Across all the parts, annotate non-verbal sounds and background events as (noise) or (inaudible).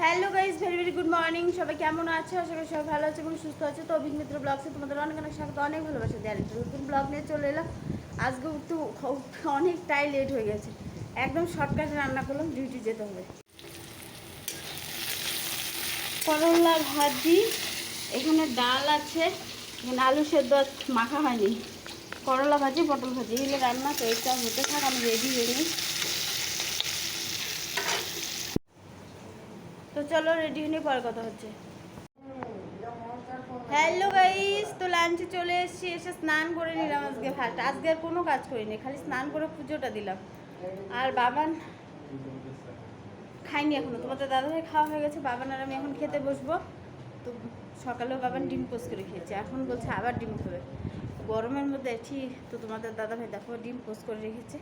Hello guys very very good morning সবাই কেমন আছে? আশা করি সবাই ভালো আছে এবং সুস্থ আছে। তো অভিক মিত্র ব্লগসে তোমাদের অনেক অনেক স্বাগত, অনেক ভালোবাসা দেওয়ার একটা নতুন ব্লগ নিয়ে চলে এলাম। আজকে উঠতে অনেকটাই লেট হয়ে গেছে। একদম শর্টকাটে রান্না করলাম ডিউটি যেতে হবে। করলা ভাজি, এখানে ডাল আছে, এখানে আলু সেদ্ধ মাখা হয়নি। করলা ভাজি, পটল ভাজি, এগুলো রান্না তো এটা হতে থাক, আমি রেডি হয়ে নিই। তো চলো রেডি হয়ে পরে কথা হচ্ছে। হ্যালো গাইস তো লাঞ্চে চলে এসেছি, এসে স্নান করে নিলাম আজকে ফার্স্ট আজকে আর কোনো কাজ করিনি, খালি স্নান করে পুজোটা দিলাম। আর বাবান খাইনি এখনও। তোমাদের দাদাভাই খাওয়া হয়ে গেছে, বাবান আর আমি এখন খেতে বসবো। তো সকালেও বাবান ডিম পোস্ট করে খেয়েছে, এখন বলছে আবার ডিম খাবে। গরমের মধ্যে ঠিক তো তোমাদের দাদা ভাই দেখো ডিম পোস্ট করে রেখেছে।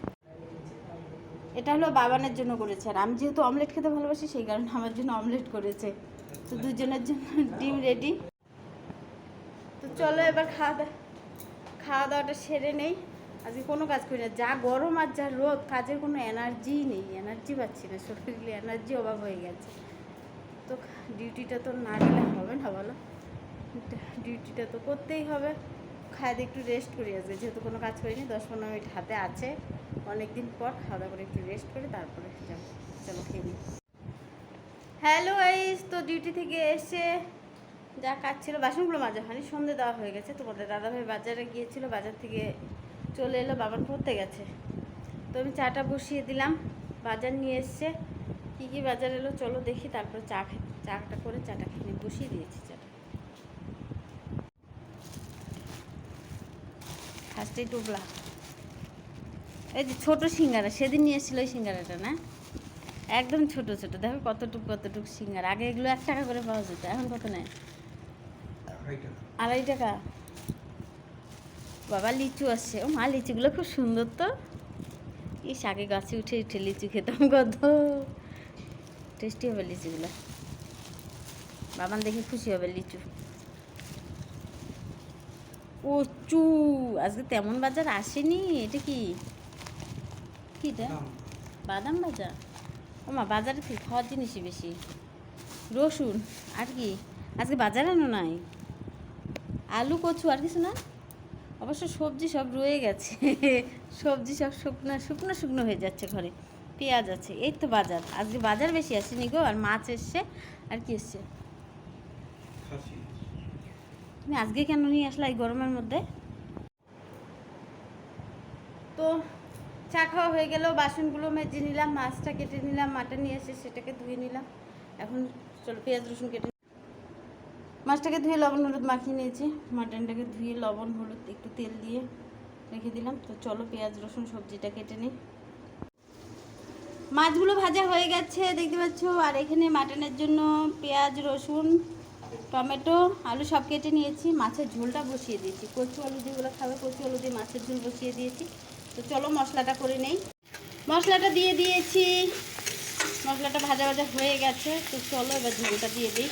এটা হলো বাবানের জন্য করেছে। আর আমি যেহেতু অমলেট খেতে ভালোবাসি, সেই কারণে আমার জন্য অমলেট করেছে। তো দুজনের জন্য ডিম রেডি তো চলো এবার খাওয়া দাওয়া খাওয়া দাওয়াটা সেরে নেই। আজকে কোনো কাজ করি না। যা গরম আর যা রোদ, কাজের কোনো এনার্জি নেই। এনার্জি পাচ্ছি না। শরীরে এনার্জি অভাব হয়ে গেছে। তো ডিউটিটা তো না গেলে হবে না বলো? ডিউটিটা তো করতেই হবে। খায় দিয়ে একটু রেস্ট করি আজকে। যেহেতু কোনো কাজ করিনি, দশ পনেরো মিনিট হাতে আছে। অনেক দিন পর খাওয়া দাওয়া করে একটু রেস্ট করে তারপরে যাব। চলো খেয়ে নিই হ্যালো গাইস তো ডিউটি থেকে এসে যা কাজ বাসনগুলো মাজা হয়নি, সন্ধে দেওয়া হয়ে গেছে। তোমাদের দাদাভাই বাজারে গিয়েছিল, বাজার থেকে চলে এলো, বাবার পড়তে গেছে। তো আমি চাটা বসিয়ে দিলাম, বাজার নিয়ে এসছে। কী কী বাজার এলো চলো দেখি, তারপরে চা চাটা করে চাটা খেয়ে বসিয়ে দিয়েছি চাটা। ফার্স্টেই টুকলা এই যে ছোটো সিঙ্গারা সেদিন নিয়ে এসেছিল ওই সিঙ্গারাটা না? একদম ছোট ছোট। দেখো কতটুকু কতটুকু সিঙ্গারা। আগে এগুলো এক টাকা করে পাওয়া যেত এখন কত নেয়? আড়াই টাকা। বাবা লিচু আসছে। ও মা লিচুগুলো খুব সুন্দর তো। ইস আগে গাছে উঠে উঠে লিচু খেতাম কত। টেস্টি হবে লিচুগুলো। বাবান দেখে খুশি হবে লিচু। ও চু আজকে তেমন বাজার আসেনি। এটা কি? কি এটা? বাদাম। বাজার ও মা বাজারে কি খাওয়ার জিনিসই বেশি। রসুন আর কি? আজকে বাজার আনো নাই। আলু কচু আর কিছু না? অবশ্য সবজি সব রয়ে গেছে। (laughs) সবজি সব শুকনো শুকনো শুকনো হয়ে যাচ্ছে ঘরে। পেঁয়াজ আছে এই তো বাজার। আজকে বাজার বেশি আসেনি গো আর মাছ এসছে আর কি এসছে? তুমি আজকে কেন নিয়ে আসলা এই গরমের মধ্যে? তো চা খাওয়া হয়ে গেল, বাসনগুলো মেজে নিলাম, মাছটা কেটে নিলাম, মাটন নিয়ে এসে সেটাকে ধুয়ে নিলাম। এখন চলো পেঁয়াজ, রসুন কেটে মাছটাকে ধুয়ে লবণ, হলুদ মাখিয়ে নিয়েছি। মাটনটাকে ধুয়ে লবণ, হলুদ, একটু তেল দিয়ে রেখে দিলাম। তো চলো পেঁয়াজ, রসুন সবজিটা কেটে নিই। মাছগুলো ভাজা হয়ে গেছে, দেখতে পাচ্ছ? আর এখানে মাটনের জন্য পেঁয়াজ, রসুন, টমেটো, আলু সব কেটে নিয়েছি। মাছের ঝোলটা বসিয়ে দিয়েছি। কচু আলু যেগুলো খাবে, কচু আলু দিয়ে মাছের ঝোল বসিয়ে দিয়েছি। তো চলো মশলাটা করে নেই। মশলাটা দিয়ে দিয়েছি। মশলাটা ভাজা ভাজা হয়ে গেছে তো চলো এবার ঝোলটা দিয়ে দিই।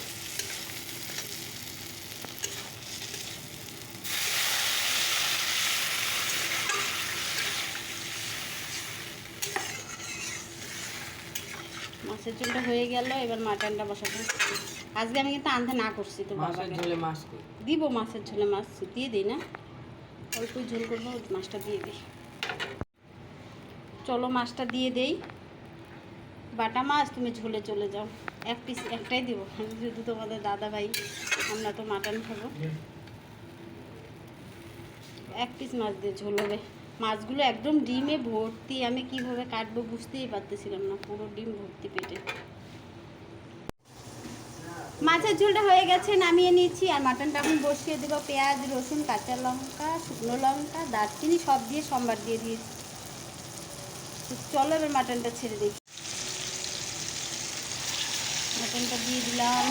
মাছের ঝোলটা হয়ে গেল এবার মাটনটা বসাবো। আজকে আমি কিন্তু আনতে না করছি তো মাছ? দিব মাছের ঝোলে মাছ দিয়ে দিই না? অল্প ঝোল করব মাছটা দিয়ে দিই। চলো মাছটা দিয়ে দেই। বাটা মাছ, তুমি ঝোলে চলে যাও। এক পিস একটাই দিব। যেহেতু তোমাদের দাদা ভাই, আমরা তো মাটন খাব। এক পিস মাছ দিয়ে ঝোল হবে। মাছগুলো একদম ডিমে ভর্তি। আমি কীভাবে কাটবো বুঝতেই পারতেছিলাম না। পুরো ডিম ভর্তি পেটে। মাছের ঝোলটা হয়ে গেছে, নামিয়ে নিয়েছি। আর মাটনটা এখন বসিয়ে দেবো। পেঁয়াজ, রসুন, কাঁচা লঙ্কা, শুকনো লঙ্কা, দারচিনি, সব দিয়ে সম্বার দিয়ে দিয়েছি। চলো এবার মাটনটা ছেড়ে দিই। মাটনটা দিয়ে দিলাম।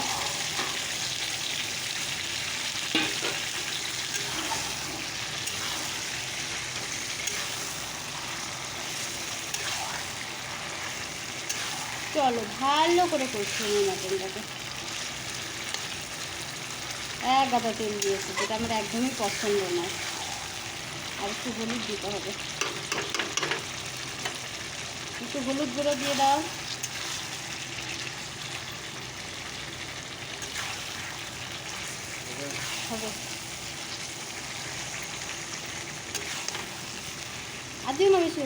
চলো ভালো করে করছি আমি মাটনটাকে এক গাদা তেল দিয়েছে, যেটা আমার একদমই পছন্দ নয়। আর একটু হলুদ দিতে হবে। একটু হলুদ গুঁড়ো দিয়ে দাও। হবে। আর দিও না বেশি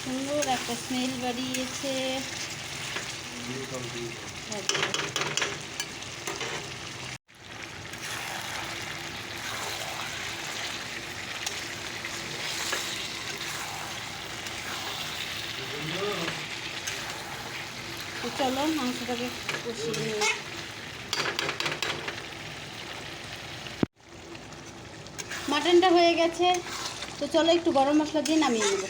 সুন্দর একটা স্মেল বাড়িয়েছে চলো মাংসটাকে মাটনটা হয়ে গেছে। তো চলো একটু গরম মশলা দিয়ে নামিয়ে নেব।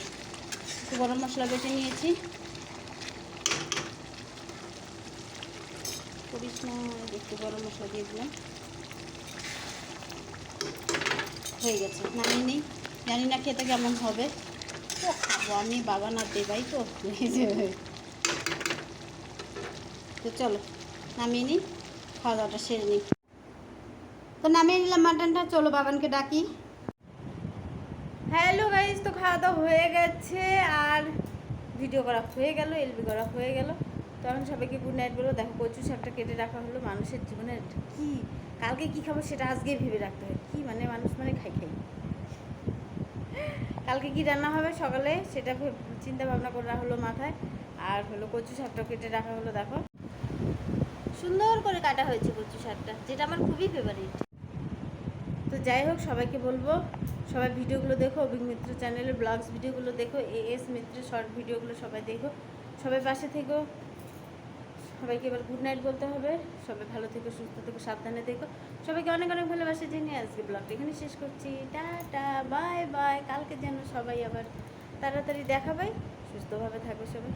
একটু গরম মশলা বেটে নিয়েছি। করিস না একটু গরম মশলা দিয়ে দিলাম। হয়ে গেছে, নামিয়ে নিই। জানি না খেতে কেমন হবে। তো খাব, আমি বাবা না দেবাই তো। তো চলো, নামিয়ে নিই, খাওয়া সেরে নিই। তো নামিয়ে নিলাম মাটনটা, চলো বাবানকে ডাকি। হ্যালো গাইজ তো খাওয়া দাওয়া হয়ে গেছে, আর ভিডিও করা হয়ে গেল এলবি করা হয়ে গেল। তো এখন সবাইকে গুড নাইট বলব দেখো কচু শাকটা কেটে রাখা হলো মানুষের জীবনে কি কালকে কি খাব সেটা আজকেই ভেবে রাখতে হয়। কি মানে মানুষ মানে খাই খাই। কালকে কি রান্না হবে সকালে সেটা চিন্তা ভাবনা করা হলো মাথায়। আর হলো কচু শাকটা কেটে রাখা হলো, দেখো। সুন্দর করে কাটা হয়েছে কচু শাকটা, যেটা আমার খুবই ফেভারিট তো যাই হোক, সবাইকে বলব, সবাই ভিডিওগুলো দেখো, অভিক মিত্র চ্যানেলের ব্লগস ভিডিওগুলো দেখো এ এস মিত্রের শর্ট ভিডিওগুলো সবাই দেখো। সবাই পাশে থেকো। সবাইকে এবার গুড নাইট বলতে হবে। সবাই ভালো থেকো, সুস্থ থেকো, সাবধানে থেকো। সবাইকে অনেক অনেক ভালোবাসা জেনে আজকে ব্লগটা এখানে শেষ করছি। টাটা বাই বাই কালকে যেন সবাই আবার তাড়াতাড়ি দেখাবাই সুস্থভাবে থাকবে সবাই।